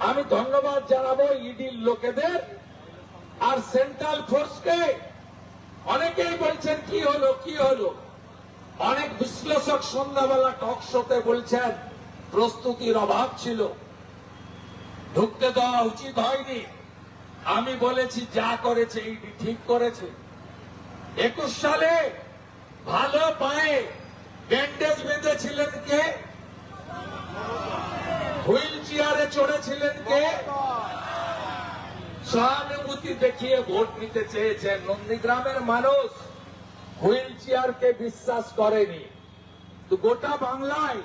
আমি ধন্যবাদ জানাব ইডির লোকেদের আর সেন্ট্রাল ফোর্সকে। অনেকেই বলছেন, কি হলো কি হলো? অনেক বিশ্লেষক সন্ধ্যাবেলা টক শোতে বলছেন, প্রস্তুতির অভাব ছিল। ঢুকতে দেওয়া উচিত হয়নি। আমি বলেছি, যা করেছে ইডি ঠিক করেছে। একুশ সালে ভালো পায়ে ব্যান্ডেজ বেঁধেছিলেন কে? চেয়ারে চড়েছিলেন কে? সহানুভূতি দেখিয়ে ভোট নিতে চেয়েছেন নন্দীগ্রামের মানুষ। হুইল চেয়ারকে বিশ্বাস করেনি। তো গোটা বাংলায়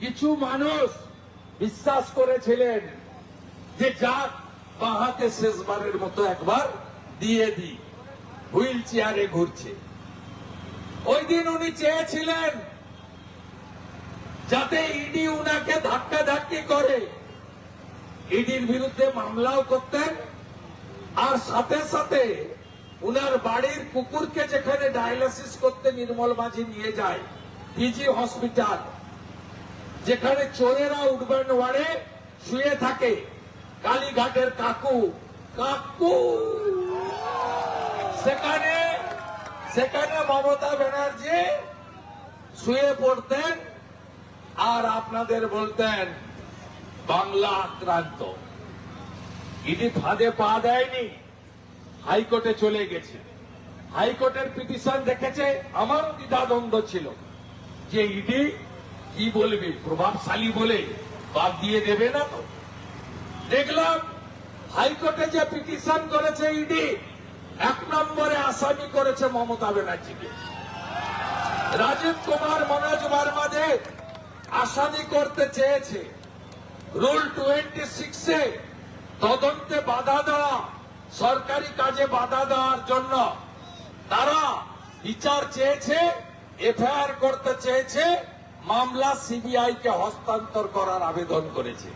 কিছু মানুষ বিশ্বাস করেছিলেন যে যাক বাহাতে শেষবারের মতো একবার দিয়ে দিই। হুইল চেয়ারে ঘুরছে। ওই দিন উনি চেয়েছিলেন যাতে ইডি উনাকে ধাক্কা ধাক্কি করে। ইডির বিরুদ্ধে মামলাও করতেন, আর সাথে সাথে উনার বাড়ির কুকুরকে যেখানে ডায়ালিসিস করতে নির্মল মাঝি নিয়ে যায়, পিজি হসপিটাল, যেখানে চোরেরা উঠবেন ওয়ার্ডে শুয়ে থাকে। কালীঘাটের কাকু কাকু। সেখানে সেখানে মমতা ব্যানার্জি শুয়ে পড়তেন আর আপনাদের বলতেন, বাংলা আক্রান্ত। ইডি ফাঁদে পা দেয়নি, হাইকোর্টে চলে গেছে। হাইকোর্টের পিটিশন দেখেছে, আমারও দ্বিধাদ্বন্দ্ব ছিল। যে ইডি কি বলবে, প্রভাবশালী বলে বাদ দিয়ে দেবে না তো? দেখলাম, হাইকোর্টে যে পিটিশন করেছে ইডি, এক নম্বরে আসামি করেছে মমতা ব্যানার্জিকে। রাজীব কুমার, মনোজ বর্মাদের আসামি করতে চেয়েছে। রুল টোয়েন্টি সিক্সে তদন্তে বাধা দেওয়া, সরকারি কাজে বাধা দেওয়ার জন্য তারা বিচার চেয়েছে, এফআইআর করতে চেয়েছে, মামলা সিবিআই কে হস্তান্তর করার আবেদন করেছে।